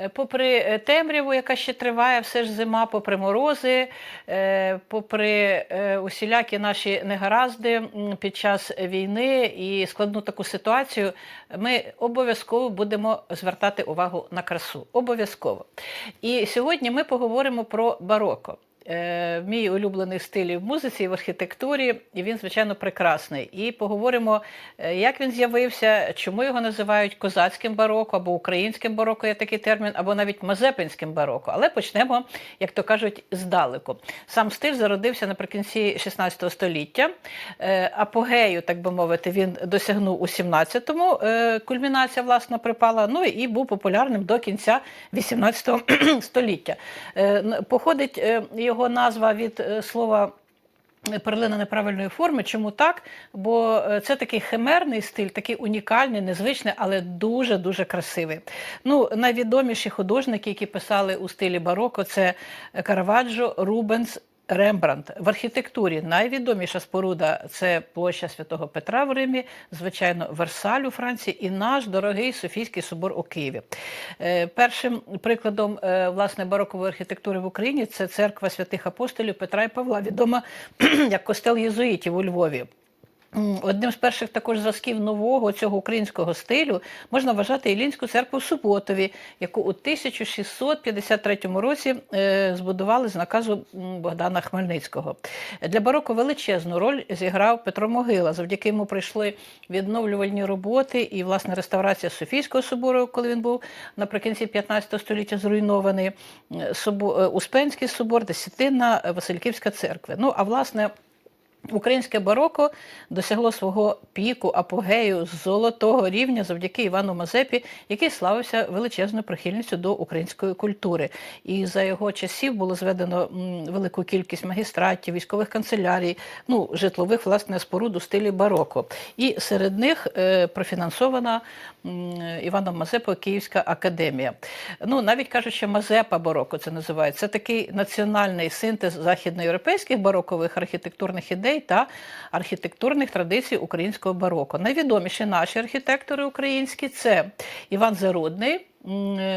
Е, Попри е, темряву, яка ще триває, все ж зима, попри морози, е, попри усілякі наші негаразди під час війни і складну таку ситуацію, ми обов'язково будемо звертати увагу на красу. Обов'язково. І сьогодні ми поговоримо про бароко. Е, Мій улюблений стиль в музиці, і в архітектурі, і він, звичайно, прекрасний. І поговоримо, е, як він з'явився, чому його називають козацьким бароко або українським бароко, є такий термін, або навіть мазепинським бароко. Але почнемо, як то кажуть, здалеку. Сам стиль зародився наприкінці 16 століття. Е, Апогею, так би мовити, він досягнув у 17-му. е, Кульмінація, власне, припала. Ну і був популярним до кінця 18 століття. Походить е, його назва від е, слова. Перлина неправильної форми. Чому так? Бо е, це такий химерний стиль, такий унікальний, незвичний, але дуже дуже красивий. Ну, найвідоміші художники, які писали у стилі бароко, це Караваджо, Рубенс. Рембрандт в архітектурі найвідоміша споруда це площа Святого Петра в Римі, звичайно, Версаль у Франції і наш дорогий Софійський собор у Києві. Е, Першим прикладом е, власне барокової архітектури в Україні це церква святих апостолів Петра і Павла, відома як костел єзуїтів у Львові. Одним з перших також зразків нового цього українського стилю можна вважати Іллінську церкву в Суботові, яку у 1653 році е, збудували з наказу Богдана Хмельницького. Для бароко величезну роль зіграв Петро Могила. Завдяки йому прийшли відновлювальні роботи і власне реставрація Софійського собору, коли він був наприкінці 15 століття зруйнований, е, е, Успенський собор, Десятина, Васильківська церква. Ну а власне. Українське бароко досягло свого піку, апогею золотого рівня завдяки Івану Мазепі, який славився величезною прихильністю до української культури. І за його часів було зведено велику кількість магістратів, військових канцелярій, ну, житлових власне споруд у стилі бароко. І серед них е, профінансована Іваном Мазепою Київська академія. Ну, навіть кажуть, що Мазепа бароко це називається. Це такий національний синтез західноєвропейських барокових архітектурних ідей та архітектурних традицій українського бароко. Найвідоміші наші архітектори українські це Іван Зарудний.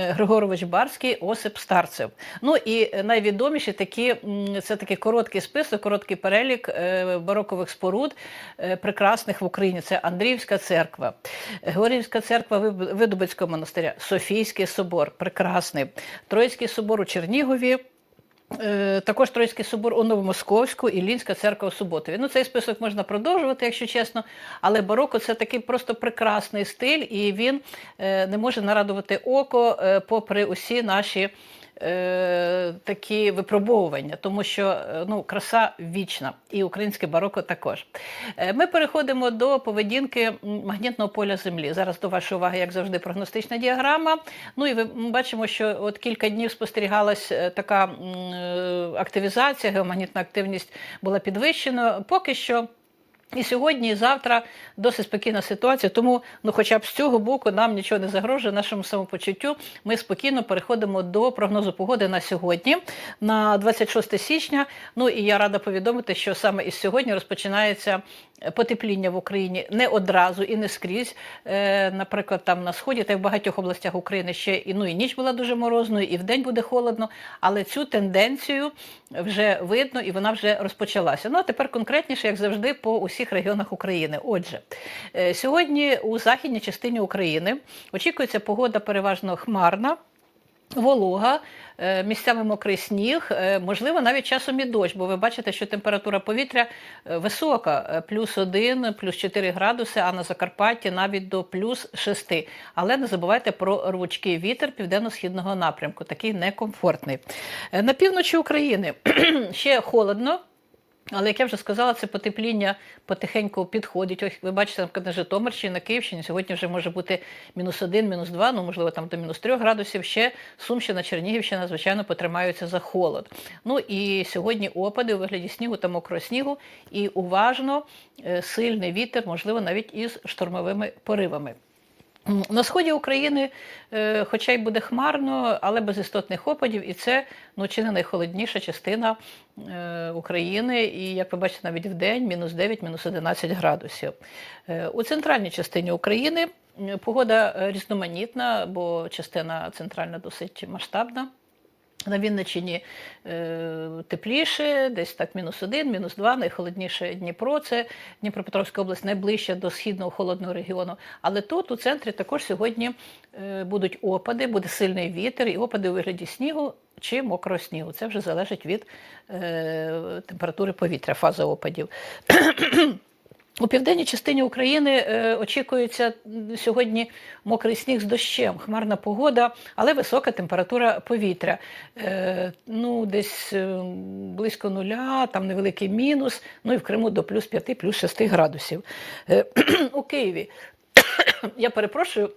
Григорович Барський, Осип Старцев. Ну і найвідоміші такі це такий короткий список, короткий перелік е, барокових споруд е, прекрасних в Україні. Це Андріївська церква, Георгіївська церква Видубицького монастиря, Софійський собор, прекрасний, Троїцький собор у Чернігові. Е, Також Троїцький собор у Новомосковську і Лінська церква у Суботові. Ну, цей список можна продовжувати, якщо чесно. Але бароко це такий просто прекрасний стиль, і він е, не може нарадувати око е, попри усі наші. Е, Такі випробовування, тому що е, ну, краса вічна, і українське бароко також. Е, Ми переходимо до поведінки магнітного поля Землі. Зараз до вашої уваги, як завжди, прогностична діаграма. Ну і ви бачимо, що от кілька днів спостерігалась е, така е, активізація, геомагнітна активність була підвищена. Поки що. І сьогодні, і завтра досить спокійна ситуація, тому ну, хоча б з цього боку нам нічого не загрожує нашому самопочуттю. Ми спокійно переходимо до прогнозу погоди на сьогодні, на 26 січня. Ну і я рада повідомити, що саме із сьогодні розпочинається потепління в Україні не одразу і не скрізь. Е, Наприклад, там на сході та й в багатьох областях України ще і ну і ніч була дуже морозною, і вдень буде холодно. Але цю тенденцію вже видно і вона вже розпочалася. Ну а тепер конкретніше, як завжди, по усіх регіонах України. Отже, е, сьогодні у західній частині України очікується погода переважно хмарна. Волога, е, місцями мокрий сніг, е, можливо, навіть часом і дощ, бо ви бачите, що температура повітря е, висока, плюс 1, плюс 4 градуси, а на Закарпатті навіть до плюс 6. Але не забувайте про ручкий вітер південно-східного напрямку, такий некомфортний. На півночі України ще холодно. Але як я вже сказала, це потепління потихеньку підходить. Ось ви бачите, наприклад, на Житомирщині, на Київщині сьогодні вже може бути мінус один, мінус два, ну можливо там до мінус трьох градусів. Ще Сумщина, Чернігівщина, звичайно, потримаються за холод. Ну і сьогодні опади у вигляді снігу та мокрого снігу. І уважно е, сильний вітер, можливо, навіть із штормовими поривами. На сході України, е, хоча й буде хмарно, але без істотних опадів, і це ну, чи не найхолодніша частина е, України. І як ви бачите, навіть в день мінус 9, мінус 11 градусів. Е, У центральній частині України погода різноманітна, бо частина центральна досить масштабна. На Вінниччині е, тепліше, десь так мінус один, мінус два, найхолодніше Дніпро. Це Дніпропетровська область найближча до східного холодного регіону. Але тут у центрі також сьогодні е, будуть опади, буде сильний вітер і опади у вигляді снігу чи мокрого снігу. Це вже залежить від е, температури повітря, фаза опадів. У південній частині України е, очікується сьогодні мокрий сніг з дощем, хмарна погода, але висока температура повітря. Е, ну, десь е, близько нуля, там невеликий мінус, ну і в Криму до плюс 5, плюс 6 градусів. У Києві, я перепрошую.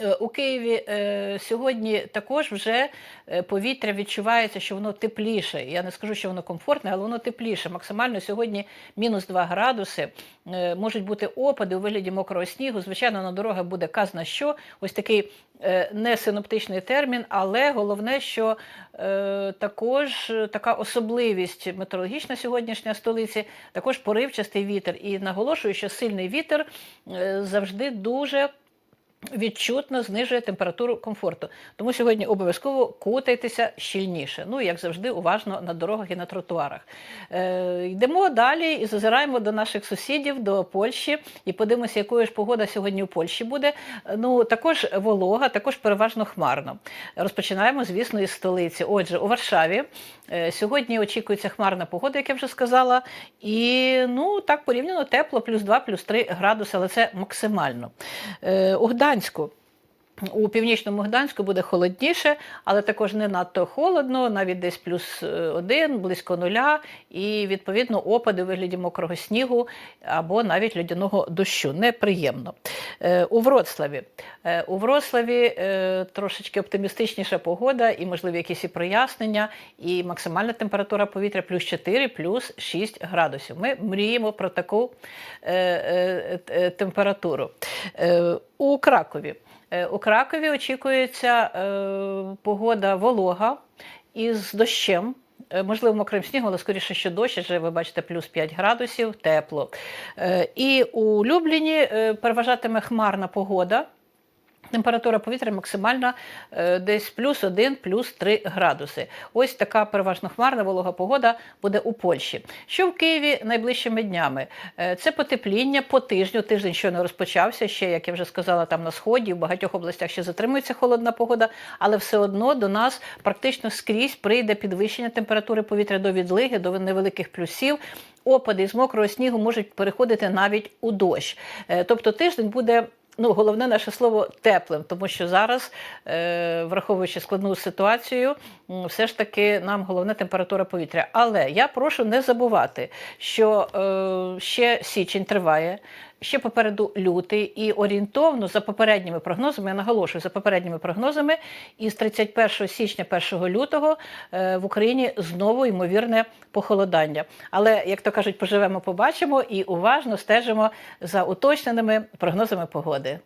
Е, У Києві е, сьогодні також вже е, повітря відчувається, що воно тепліше. Я не скажу, що воно комфортне, але воно тепліше. Максимально сьогодні мінус 2 градуси. Можуть бути опади у вигляді мокрого снігу. Звичайно, на дорогах буде казна що. Ось такий не синоптичний термін, але головне, що також така особливість метеорологічна сьогоднішня столиці, також поривчастий вітер. І наголошую, що сильний вітер завжди дуже відчутно знижує температуру комфорту. Тому сьогодні обов'язково кутайтеся щільніше. Ну, як завжди, уважно на дорогах і на тротуарах. Е, йдемо далі і зазираємо до наших сусідів, до Польщі, і подивимося, якою ж погода сьогодні у Польщі буде. Ну, також волога, також переважно хмарно. Розпочинаємо, звісно, із столиці. Отже, у Варшаві е, сьогодні очікується хмарна погода, як я вже сказала. І ну, так порівняно тепло, плюс 2, плюс 3 градуси, але це максимально. Е, У Гданську. У північному Гданську буде холодніше, але також не надто холодно, навіть десь плюс е, один, близько нуля, і відповідно опади у вигляді мокрого снігу або навіть льодяного дощу. Неприємно. Е, У Вроцлаві. Е, У Вроцлаві трошечки оптимістичніша погода і, можливі, якісь і прояснення, і максимальна температура повітря плюс 4, плюс 6 градусів. Ми мріємо про таку температуру. У Кракові. Е, У Кракові очікується е, погода волога із дощем. Е, Можливо, мокрим снігом, але скоріше, що дощ, адже ви бачите плюс 5 градусів, тепло. І у Любліні переважатиме хмарна погода. Температура повітря максимальна е, десь плюс 1, плюс 3 градуси. Ось така переважно хмарна волога погода буде у Польщі. Що в Києві найближчими днями? Е, Це потепління по тижню. Тиждень щойно розпочався. Ще, як я вже сказала, там на сході, в багатьох областях ще затримується холодна погода, але все одно до нас практично скрізь прийде підвищення температури повітря до відлиги, до невеликих плюсів. Опади з мокрого снігу можуть переходити навіть у дощ. Е, Тобто тиждень буде Ну, головне наше слово теплим, тому що зараз, е, враховуючи складну ситуацію, все ж таки нам головне температура повітря. Але я прошу не забувати, що е, ще січень триває. Ще попереду лютий і орієнтовно за попередніми прогнозами, я наголошую, за попередніми прогнозами, із 31 січня 1 лютого е, в Україні знову ймовірне похолодання. Але, як то кажуть, поживемо, побачимо і уважно стежимо за уточненими прогнозами погоди.